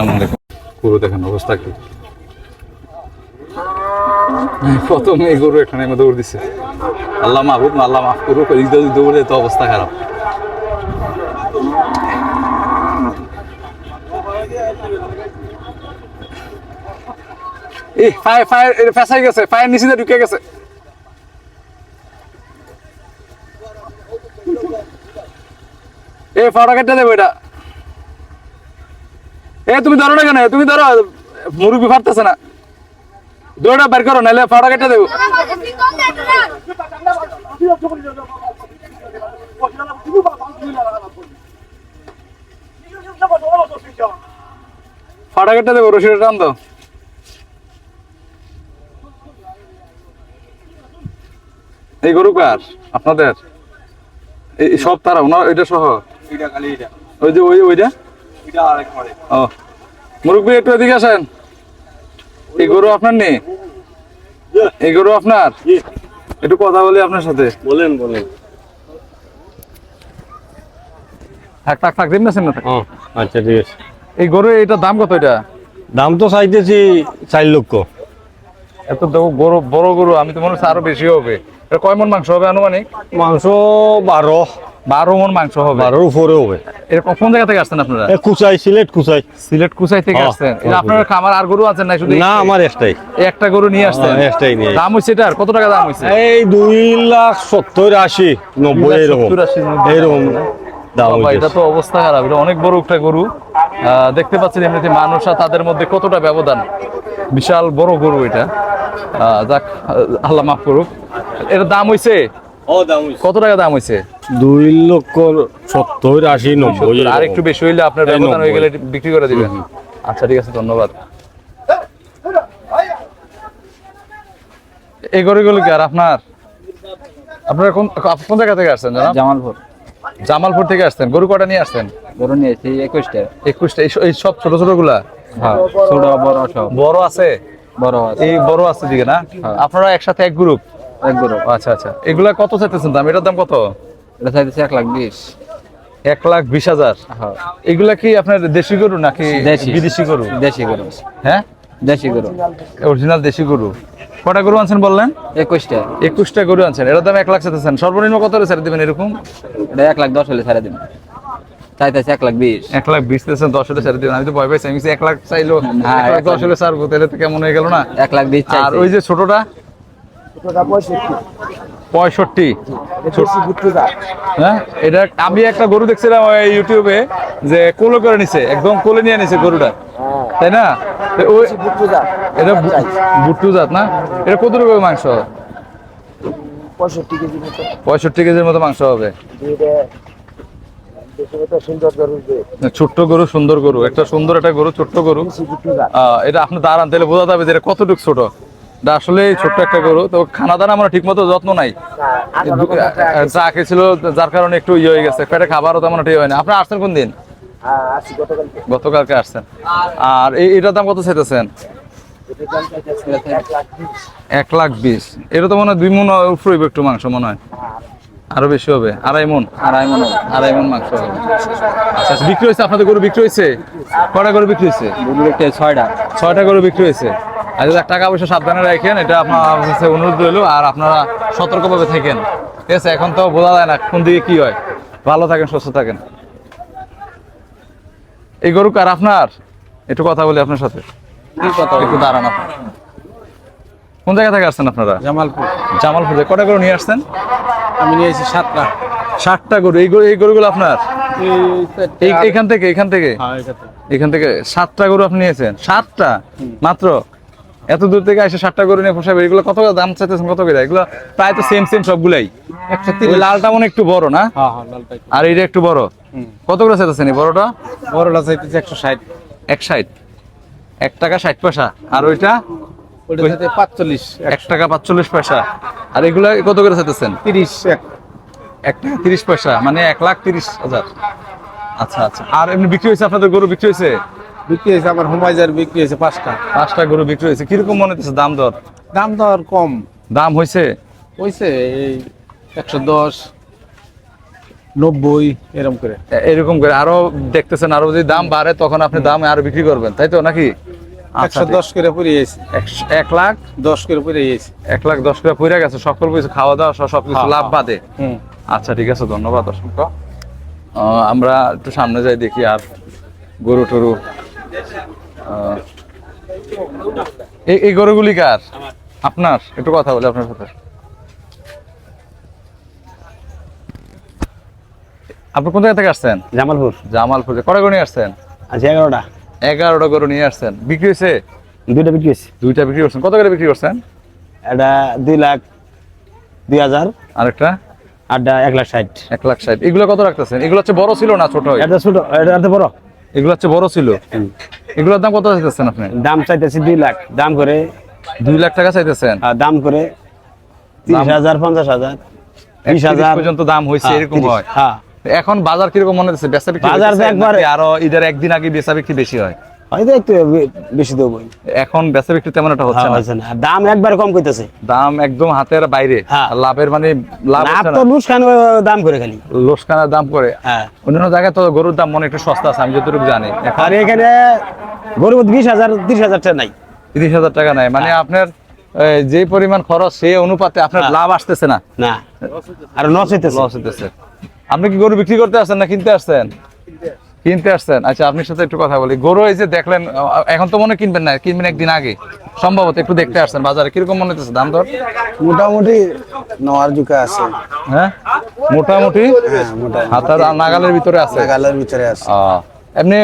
আলাইকুম। দেখেন অবস্থা কি? প্রথম এই গরু এখানে আমি দৌড় দিছে। আল্লাহ মাহবুব আল্লাহ মাফ করুক, এই যদি দৌড়ে তো অবস্থা খারাপ। এই গেছে দিয়ে ঢুকে গেছে। এ ফটো কেটে দেবো এটা। এ তুমি ধরো না কেন? তুমি ধরো মুরগি ফাটতেছে না। দৌড়া বের করো নাহলে ফটো কেটে দেবো। ফাটা কেটে দেবো রশিটা টান তো এই গরু কার? আপনাদের? এই সব তারা ওনার এটা সহ? ওই যে ওই ওইটা? এটা আরেক করে ও মুরব্বী একটু এদিকে আসেন। এই গরু আপনার নেই এই গরু আপনার? একটু কথা বলি আপনার সাথে। বলেন বলেন। থাক থাক থাক দিন না না থাক। আচ্ছা ঠিক আছে। এই গরু এটার দাম কত এটা? দাম তো চাইতেছি চার লক্ষ। এত দেখো গরু বড় গরু আমি তো মনে হচ্ছে আরও বেশি হবে। এটা কয় মন মাংস হবে আনুমানিক? মাংস বারো। বারো মন মাংস হবে। বারোর উপরে হবে। এরকম কোন জায়গা থেকে আসছেন আপনারা? কুচাই সিলেট কুচাই। সিলেট কুচাই থেকে হ্যাঁ, আসছেন। এটা হ্যাঁ, আপনার খামার আর গরু আছেন না শুধু না আমার একটাই। একটা গরু নিয়ে আসছেন? হ্যাঁ, একটাই নিয়ে দাম হচ্ছে এটার? কত টাকা দাম হচ্ছে এই দুই লাখ সত্তর আশি নব্বই এরকম। 70, 80, 90 এরকম এটা তো অবস্থা খারাপ। এটা অনেক বড় একটা গরু। আহ, দেখতে পাচ্ছেন এমনিতে মানুষ আর তাদের মধ্যে কতটা ব্যবধান। বিশাল বড় গরু এটা। আহ, যাক আল্লাহ মাফ করুক। হইছে দাম হইছে। কত টাকা দাম হইছে? দুই লক্ষ সত্তর আশি নব্বই আর একটু বেশি হইলে আপনার ব্যবধান হয়ে গেলে বিক্রি করে দিবেন। আচ্ছা ঠিক আছে ধন্যবাদ। এই গরুগুলো কি আর আপনার? আপনারা কোন কোন জায়গা থেকে আসছেন জানাব? জামালপুর। জামালপুর থেকে আসছেন। গরু কটা নিয়ে আসছেন? গরু নিয়েছি একুশটা। একুশটা। এই সব ছোট ছোটগুলা হ্যাঁ ছোট বড় সব। বড় আছে? বড় আছে। এই বড় আছে দিকে না? হ্যাঁ। আপনারা একসাথে এক গ্রুপ এক গরু আচ্ছা আচ্ছা এগুলা কত চাইতেছেন দাম এটার দাম কত এটা চাইতেছে এক লাখ বিশ এক লাখ বিশ হাজার হ্যাঁ এগুলা কি আপনার দেশি গরু নাকি দেশি বিদেশি গরু দেশি গরু হ্যাঁ দেশি গরু অরিজিনাল দেশি গরু কটা গরু আনছেন বললেন একুশটা একুশটা গরু আনছেন এটার দাম এক লাখ চাইতেছেন সর্বনিম্ন কত হলে ছেড়ে দেবেন এরকম এটা এক লাখ দশ হলে ছাড়া দিন চাইতেছে এক লাখ বিশ এক লাখ বিশ দিয়েছেন দশ হলে ছেড়ে দেবেন আমি তো ভয় পাইছি আমি এক লাখ চাইলো এক লাখ দশ হলে ছাড়বো তাহলে তো কেমন হয়ে গেল না এক লাখ বিশ আর ওই যে ছোটটা পঁয়ষট্টি। হ্যাঁ? এটা আমি একটা গরু দেখছিলাম ইউটিউবে যে কোলে করে নিছে একদম কোলে নিয়ে নিছে গরুটা। তাই না? ওই এটা ভুট্টু জাত না? এটা মাংস পঁয়ষট্টি কেজি পঁয়ষট্টি কেজির মতো মাংস হবে। ছোট্ট গরু সুন্দর গরু। একটা সুন্দর একটা গরু ছোট্ট গরু। এটা আপনি দাঁড়ান তাহলে বোঝা যাবে যে এটা কতটুকু ছোট। আসলে ছোট্ট একটা গরু। তো খানা দানা আমরা ঠিক মতো যত্ন নাই চা খেয়েছিল যার কারণে একটু ইয়ে হয়ে গেছে। পেটে খাবারও তেমন একটা ইয়ে হয় না আপনি আসছেন কোন দিন? হ্যাঁ গতকালকে। গতকালকে আসছেন। আর এটার দাম কত চাইতেছেন? এক লাখ বিশ। এটা তো মনে হয় দুই মন উপরে একটু মাংস মনে হয়। আরও বেশি হবে। আড়াই মন আড়াই মনে আড়াই মন মাংস হবে। আচ্ছা আচ্ছা, বিক্রি হয়েছে আপনাদের গরু বিক্রি হয়েছে? কটা গরু বিক্রি হয়েছে ছয়টা। ছয়টা গরু বিক্রি হয়েছে। আর যদি টাকা পয়সা সাবধানে রাখেন এটা আপনার কাছে অনুরোধ রইল আর আপনারা সতর্কভাবে থাকেন। ঠিক আছে এখন তো বোঝা যায় না কোন দিকে কি হয়। ভালো থাকেন সুস্থ থাকেন। এই গরু কার আপনার? একটু কথা বলি আপনার সাথে। একটু দাঁড়ান আপনি। কোন জায়গা থেকে আসছেন আপনারা? জামালপুর। জামালপুর থেকে। কটা গরু নিয়ে আসছেন? আমি নিয়েছি সাতটা। ষাটটা গরু। এই গরু এই গরুগুলো আপনার? এই এখান থেকে এখান থেকে? এখান থেকে। সাতটা গরু আপনি নিয়েছেন? সাতটা? মাত্র? এত দূর থেকে এসে সাতটা গরু নিয়ে পোষাবে এগুলো কত দাম চাইতেছেন কত করে? এগুলো প্রায় তো সেম সেম সবগুলাই। লালটা মনে একটু বড় না? হ্যাঁ হ্যাঁ আর এইটা একটু বড়। কত করে চাইতেছেন এই বড়টা? বড়টা চাইতেছে একশো ষাট। এক ষাট এক টাকা ষাট পয়সা। আর ওইটা? পাঁচচল্লিশ এক টাকা পাঁচচল্লিশ পয়সা। আর এগুলা কত করে চাইতেছেন? তিরিশ এক। এক টাকা তিরিশ পয়সা মানে এক লাখ তিরিশ হাজার। আচ্ছা আচ্ছা। আর এমনি বিক্রি হয়েছে আপনাদের গরু বিক্রি হয়েছে? বিক্রি হয়েছে আমার হোমাইজার বিক্রি হয়েছে পাঁচটা। পাঁচটা গরু বিক্রি হয়েছে কীরকম মনে হচ্ছে দাম দর? দাম দর কম। দাম হয়েছে হয়েছে এই একশো দশ নব্বই এরকম করে। এরকম করে। আরও দেখতেছেন আরও যদি দাম বাড়ে তখন আপনি দাম আরও বিক্রি করবেন তাই তো নাকি? আচ্ছা, একশো দশ করে পরে গেছি। এক লাখ? দশ করে পরে গেছি। এক লাখ দশ করে পড়ে গেছে সকল কিছু খাওয়া দাওয়া সহ সবকিছু লাভ। বাদে। আচ্ছা ঠিক আছে ধন্যবাদ অসংখ্য আমরা একটু সামনে যাই দেখি আর গরু টরু এই গরুগুলি কার? আপনার? একটু কথা বলি আপনার সাথে। আপনি কোন জায়গা থেকে আসছেন? জামালপুর। জামালপুর। কটা গরু নিয়ে আসছেন? আচ্ছা এগারোটা। এগারোটা গরু নিয়ে আসছেন। বিক্রি হয়েছে? দুইটা বিক্রি হয়েছে। দুইটা বিক্রি করছেন। কত করে বিক্রি করছেন? এটা দুই লাখ দুই হাজার। আরেকটা? আটটা এক লাখ ষাট। এক লাখ ষাট। এগুলো কত রাখতেছেন? এগুলো হচ্ছে বড় ছিল না ছোট? এটা ছোট এটা বড়? এগুলো হচ্ছে বড় ছিল? এগুলোর দাম কত চাইতেছেন আপনি? দাম চাইতেছি দুই লাখ। দাম করে দুই লাখ টাকা চাইতেছেন? আর দাম করে তিরিশ হাজার পঞ্চাশ হাজার। বিশ হাজার। পর্যন্ত দাম হয়েছে হ্যাঁ, এরকম হয়। হ্যাঁ। এখন বাজার কীরকম মনে হচ্ছে? বেচা বিক্রি বাজার একবার একবারে- আরও ঈদের একদিন আগে বেচা বিক্রি বেশি হয়? হয়তো একটু বেশি দেবো এখন বেচা বিক্রি তেমন একটা হচ্ছে হ্যাঁ, না। দাম একবার কম দাম একদম হাতের বাইরে। হ্যাঁ। লাভের মানে লাভ তো না। লুস খান দাম করে খালি। লোসকানার দাম করে। হ্যাঁ। অন্যান্য জায়গায় তো গরুর দাম মনে একটু সস্তা আছে আমি যতটুকু জানি। আর এখানে গরু বিশ হাজার তিরিশ হাজার টাকা নাই। তিরিশ হাজার টাকা নেয় মানে আপনার যে পরিমাণ খরচ সেই অনুপাতে আপনার। লাভ আসতেছে না। না। আর নস হইতেছে। লস হইতেছে। আপনি কি গরু বিক্রি করতে আসছেন না কিনতে আসছেন? কিনতে আসছেন? আচ্ছা আপনার সাথে একটু কথা বলি। গরু এই যে দেখলেন এখন তো মনে কিনবেন না কিনবেন একদিন আগে। সম্ভবত একটু দেখতে আসছেন বাজারে। কীরকম মনে হচ্ছে দাম দর? মোটামুটি নেওয়ার যুগে আছে। হ্যাঁ? মোটামুটি? হ্যাঁ মোটামুটি। হাতার নাগালের ভিতরে আছে? নাগালের ভিতরে আছে। এমনি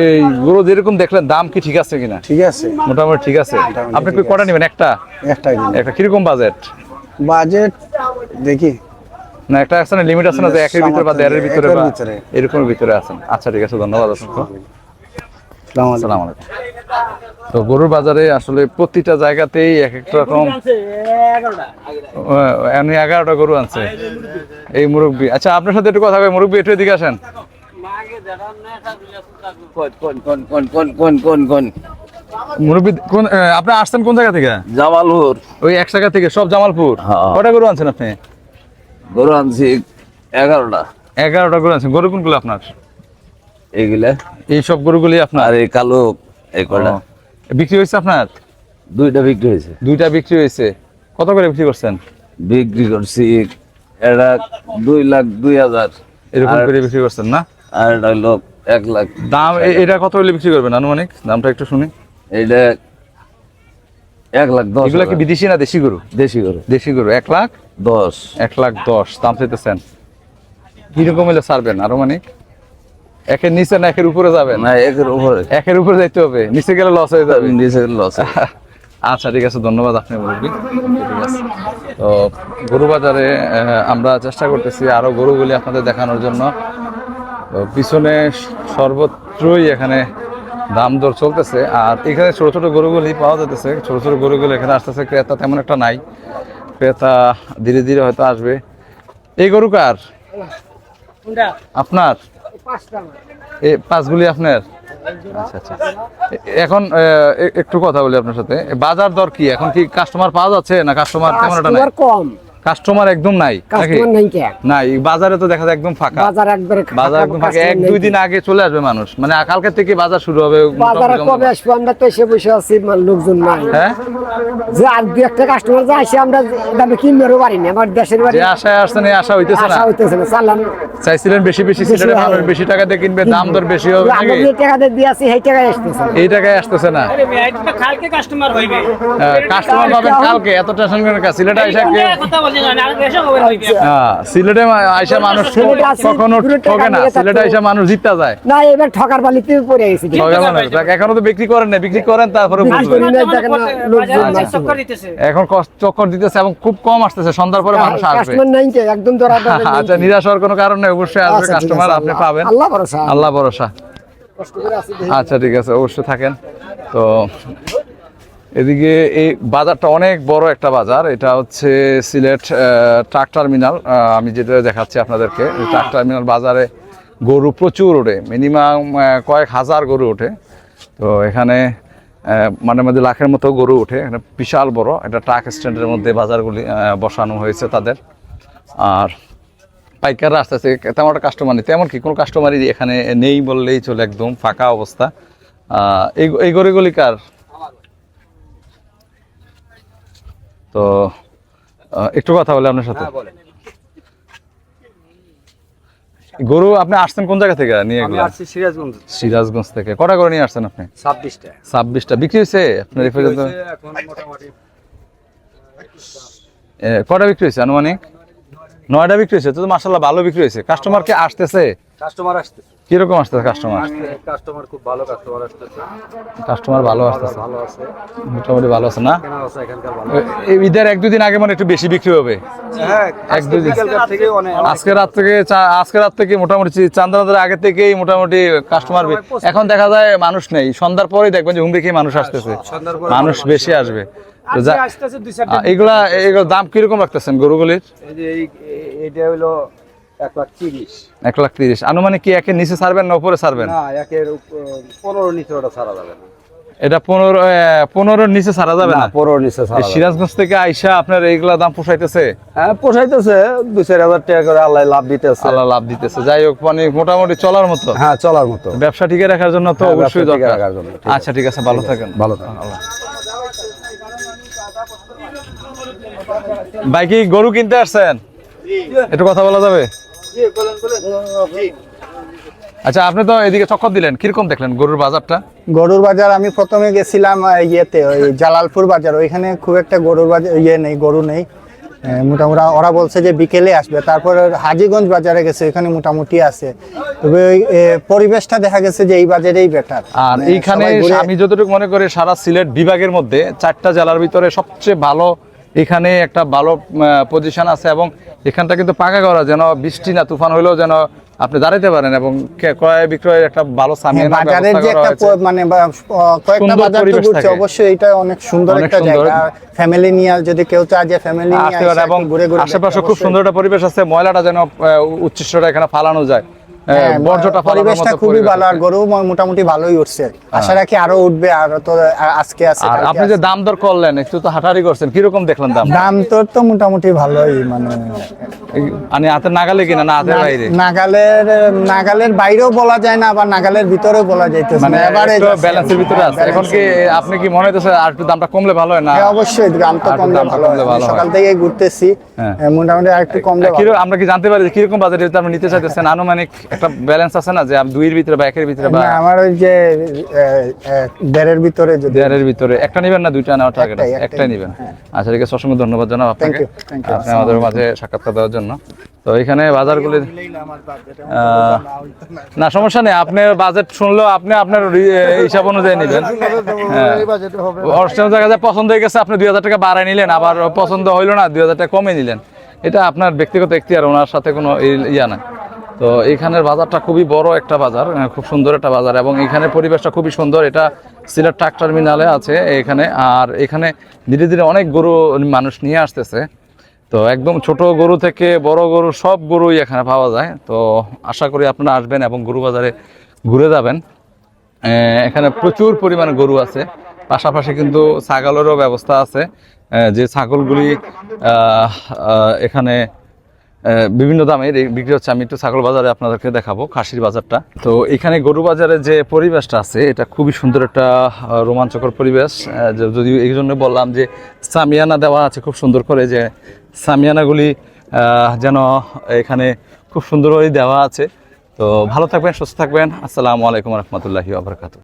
এই গরু যেরকম দেখলেন দাম কি ঠিক আছে কিনা? ঠিক আছে। মোটামুটি ঠিক আছে। আপনি কটা নেবেন? একটা? একটা একটা কীরকম বাজেট? বাজেট দেখি। না একটা আছে না লিমিট আছে না যে একের ভিতরে বা দেড়ের ভিতরে বা এরকমের ভিতরে আছেন আচ্ছা ঠিক আছে ধন্যবাদ অসংখ্য। আসসালামু আলাইকুম। তো গরুর বাজারে আসলে প্রতিটা জায়গাতেই এক এক রকম এগারোটা গরু আছে এই মুরব্বী আচ্ছা আপনার সাথে একটু কথা হবে মুরব্বী একটু এদিকে আসেন। মুরব্বী কোন আপনি আসছেন কোন জায়গা থেকে? জামালপুর। ওই এক জায়গা থেকে সব জামালপুর। হ্যাঁ। কটা গরু আনছেন আপনি? গরু আনছি এগারোটা। এগারোটা গরু গরু কোনগুলো আপনার? এই সব গরুগুলি আপনার? আর এই কালো এই কটা বিক্রি হয়েছে আপনার? দুইটা বিক্রি হয়েছে। দুইটা বিক্রি হয়েছে। কত করে বিক্রি করছেন? বিক্রি করছি এটা দুই লাখ দুই হাজার। এরকম করে বিক্রি করছেন না? আর এটা হলো এক লাখ দাম এটা কত হলে বিক্রি করবেন? আনুমানিক দামটা একটু শুনি। এইটা এক লাখ দশ এগুলা কি বিদেশি না দেশি গরু? দেশি গরু। দেশি গরু। এক লাখ? দশ। এক লাখ দশ দাম চাইতেছেন। কীরকম হলে ছাড়বেন আনুমানিক? একের নিচে না একের উপরে যাবেন না একের উপরে। একের উপরে যাইতে হবে নিচে গেলে লস হয়ে যাবে। নিচে লস আচ্ছা ঠিক আছে ধন্যবাদ আপনি মুরব্বী। ঠিক আছে তো গরু বাজারে আমরা চেষ্টা করতেছি আরও গরুগুলি আপনাদের দেখানোর জন্য। পিছনে সর্বত্রই এখানে দাম দর চলতেছে। আর এখানে ছোট ছোট গরুগুলি পাওয়া যেতেছে ছোট ছোট গরুগুলি এখানে আসতেছে ক্রেতা তেমন একটা নাই। ক্রেতা ধীরে ধীরে হয়তো আসবে। এই গরু কার? আপনার? এই পাঁচগুলি আপনার? আচ্ছা আচ্ছা। এখন একটু কথা বলি আপনার সাথে। বাজার দর কি? এখন কি কাস্টমার পাওয়া যাচ্ছে না কাস্টমার তেমন একটা কম। কাস্টমার একদম নাই কাস্টমার নাই কে? নাই বাজারে তো দেখা যায় একদম ফাঁকা। বাজার একবারে বাজার একদম ফাঁকা এক দুই দিন আগে চলে আসবে মানুষ। মানে কালকে থেকে বাজার শুরু হবে বাজারে কবে আসব? আমরা তো এসে বসে আছি লোকজন নাই। হ্যাঁ? যে আর দু একটা কাস্টমার যা আসে আমরা দামে কিনবারও পারি না। আমার দেশের বাড়ি যে আশায় আসছেন এই আশা হইতেছে না। আশা হইতেছে না চালান। চাইছিলেন বেশি বেশি বেশি সিলেটের মানুষ বেশি টাকা দিয়ে কিনবে দাম দর বেশি হবে আমরা নাকি? যে টাকা দিয়ে দিয়ে আছি সেই টাকায় আসতেছে এই টাকায় আসতেছে না। কালকে কাস্টমার হইবে। কাস্টমার পাবেন কালকে এত টেনশন করেন কা সিলেটে আইসা হ্যাঁ, সিলেটে আইসা মানুষ কখনো ঠকে না সিলেটে আইসা মানুষ জিততে যায়। না এবার ঠকার বালিতে পড়ে গেছি। ঠকে মানুষ এখনও তো বিক্রি করেন না বিক্রি করেন তারপরে এখন কষ্ট- চক্কর দিতেছে। এবং খুব কম আসতেছে সন্ধ্যার পরে মানুষ আসবে। কাস্টমার নাই কে? একদম আচ্ছা। নিরাশ হওয়ার কোনো কারণ নেই অবশ্যই আসবে আচ্ছা, কাস্টমার আপনি পাবেন। আল্লাহ ভরসা। আল্লাহ ভরসা। কষ্ট করে আছি দেখি। আচ্ছা ঠিক আছে অবশ্যই থাকেন। তো এদিকে এই বাজারটা অনেক বড় একটা বাজার। এটা হচ্ছে সিলেট ট্রাক টার্মিনাল। আমি যেটা দেখাচ্ছি আপনাদেরকে ট্রাক টার্মিনাল বাজারে গরু প্রচুর ওঠে। মিনিমাম কয়েক হাজার গরু ওঠে। তো এখানে মানে মধ্যে লাখের মতো গরু ওঠে। এখানে বিশাল বড়। এটা ট্রাক স্ট্যান্ডের মধ্যে বাজারগুলি বসানো হয়েছে তাদের। আর পাইকাররা আসতেছে, তেমন একটা কাস্টমার নেই। তেমন কি, কোনো কাস্টমারই এখানে নেই বললেই চলে একদম ফাঁকা অবস্থা। এই এই গরুগুলি কার? তো একটু কথা বলে আপনার সাথে। গরু আপনি আসছেন কোন জায়গা থেকে নিয়ে এগুলো সিরাজগঞ্জ সিরাজগঞ্জ থেকে। কটা করে নিয়ে আসছেন আপনি? ছাব্বিশটা। ছাব্বিশটা। বিক্রি হয়েছে? আপনার এই পর্যন্ত? এখন মোটামুটি এ, কটা বিক্রি হয়েছে আনুমানিক? নয়টা বিক্রি হয়েছে। তো মাসাল্লাহ ভালো বিক্রি হয়েছে। কাস্টমার কি আসতেছে? কাস্টমার আসতেছে। কীরকম আসতেছে কাস্টমার কাস্টমার খুব ভালো কাস্টমার আসতেছে। কাস্টমার ভালো আসতেছে। ভালো আছে। মোটামুটি ভালো আছে না? কেনা আছে এখানকার ভালো এই ঈদের এক দুদিন আগে মানে একটু বেশি বিক্রি হবে? হ্যাঁ এক আজকে রাত থেকে আজকে রাত থেকে মোটামুটি চান্দানাদের আগে থেকেই মোটামুটি কাস্টমার এখন দেখা যায় মানুষ নেই। সন্ধ্যার পরেই দেখবেন যে হুমড়ি খেয়ে মানুষ আসতেছে। সন্ধ্যার পরে মানুষ বেশি আসবে। আসতেছে এগুলা এগুলো দাম কীরকম রাখতেছেন গরুগুলির? এই যে এই- এই- এইটা হলো এক লাখ তিরিশ। এক লাখ তিরিশ। আনুমানিক কি একের নিচে ছাড়বেন না উপরে ছাড়বেন? না একের পনেরো নিচে ওটা ছাড়া যাবে না। এটা পনেরো পনেরোর নিচে ছাড়া যাবে না নিচে এই সিরাজগঞ্জ থেকে আইসা আপনার এইগুলা দাম পোষাইতেছে? হ্যাঁ পোষাইতেছে। দুই চার হাজার টাকা করে আল্লাহ লাভ দিতেছে। আল্লাহ লাভ দিতেছে। যাই হোক মানে মোটামুটি চলার মতো। হ্যাঁ চলার মতো। ব্যবসা টিকে রাখার জন্য তো হ্যাঁ, অবশ্যই দরকার। ঠিক আচ্ছা ঠিক আছে ভালো থাকেন। ভালো থাকেন। ভাই কি গরু কিনতে আসছেন? একটু কথা বলা যাবে? আচ্ছা আপনি তো এদিকে চক্কর দিলেন। কীরকম দেখলেন গরুর বাজারটা? গরুর বাজার আমি প্রথমে গেছিলাম ইয়েতে ওই জালালপুর বাজার। ওইখানে খুব একটা গরুর বাজার ইয়ে নেই গরু নেই। মোটামুটি ওরা বলছে যে বিকেলে আসবে। তারপরে হাজিগঞ্জ বাজারে গেছে ওইখানে মোটামুটি আছে। তবে ওই পরিবেশটা দেখা গেছে যে এই বাজারেই বেটার আর এইখানে আমি যতটুকু মনে করি সারা সিলেট বিভাগের মধ্যে চারটা জেলার ভিতরে সবচেয়ে ভালো এখানে একটা ভালো পজিশন আছে এবং এখানটা কিন্তু পাকা করা যেন বৃষ্টি না তুফান হলেও যেন আপনি দাঁড়াইতে পারেন এবং ক্রয় বিক্রয়ের একটা ভালো সামিয়ানা হ্যাঁ, বাজারের যে একটা মানে কয়েকটা বাজার তো পরিবেশ ঘুরছে অবশ্যই এটা অনেক সুন্দর একটা জায়গা। ফ্যামিলি নিয়ে যদি কেউ চায় যে ফ্যামিলি নিয়ে আসতে পারে এবং ঘুরে ঘুরে আশেপাশে খুব সুন্দর একটা পরিবেশ আছে ময়লাটা যেন উচ্ছিষ্টটা এখানে ফালানো যায়। বর্জ্যটা ফালানোর পরিবেশটা মতো খুবই ভালো আর গরু মোটামুটি ভালোই উঠছে। আশা রাখি আরও উঠবে আর তো আজকে আছে আর আপনি যে দাম দর করলেন একটু তো হাঁটাহাঁটি করছেন কীরকম দেখলেন দাম? দাম তোর তো মোটামুটি ভালোই মানে মানে হাতের নাগালে কিনা না হাতের বাইরে? নাগালের নাগালের বাইরেও বলা যায় না আবার নাগালের ভিতরেও বলা যাইতেছে মানে এভারেজ ব্যালেন্সের ভিতরে আছে। এখন কি আপনি কি মনে হইতেছে আর একটু দামটা কমলে ভালো হয় না? হ্যাঁ, অবশ্যই দাম তো কমলে ভালো হয়। সকাল থেকে ঘুরতেছি। হ্যাঁ। মোটামুটি আর একটু কমলে আমরা কি জানতে পারি যে কীরকম বাজারে আপনি নিতে চাইতেছেন? আনুমানিক একটা ব্যালেন্স আছে না যে আপনি দুইয়ের ভিতরে বা একের ভিতরে বা আমার ওই যে দেড়ের ভিতরে যদি দেয়ারের ভিতরে। একটা নেবেন না দুইটা নেওয়ার টার্গেট নেবেন? আচ্ছা ঠিক আছে অসংখ্য ধন্যবাদ জানাব আপনাকে. আপনি আমাদের মাঝে সাক্ষাৎকার দেওয়ার জন্য। তো এখানে বাজারগুলি না সমস্যা নেই আপনি বাজেট শুনলেও আপনি আপনার হিসাব অনুযায়ী নেবেন। হ্যাঁ। অষ্টম জায়গায় যা পছন্দ হয়ে গেছে আপনি দুই হাজার টাকা বাড়ায় নিলেন আবার পছন্দ হইল না দুই হাজার টাকা কমে নিলেন। এটা আপনার ব্যক্তিগত এখতিয়ার ওনার সাথে কোনো ইয়া না তো এখানের বাজারটা খুবই বড় একটা বাজার খুব সুন্দর একটা বাজার এবং এখানে পরিবেশটা খুবই সুন্দর। এটা সিলেট ট্রাক টার্মিনালে আছে এখানে, আর এখানে ধীরে ধীরে অনেক গরু মানুষ নিয়ে আসতেছে। তো একদম ছোট গরু থেকে বড় গরু সব গরুই এখানে পাওয়া যায়। তো আশা করি আপনারা আসবেন এবং গরু বাজারে ঘুরে যাবেন। এখানে প্রচুর পরিমাণে গরু আছে। পাশাপাশি কিন্তু ছাগলেরও ব্যবস্থা আছে। যে ছাগলগুলি এখানে বিভিন্ন দামে রে- বিক্রি হচ্ছে। আমি একটু ছাগল বাজারে আপনাদেরকে দেখাবো, খাসির বাজারটা। তো এখানে গরু বাজারে যে পরিবেশটা আছে, এটা খুবই সুন্দর একটা রোমাঞ্চকর পরিবেশ। যদি এই জন্য বললাম যে সামিয়ানা দেওয়া আছে খুব সুন্দর করে, যে সামিয়ানাগুলি যেন এখানে খুব সুন্দরভাবে দেওয়া আছে। তো ভালো থাকবেন, সুস্থ থাকবেন। আসসালামু আলাইকুম রহমতুল্লাহি আবরকাত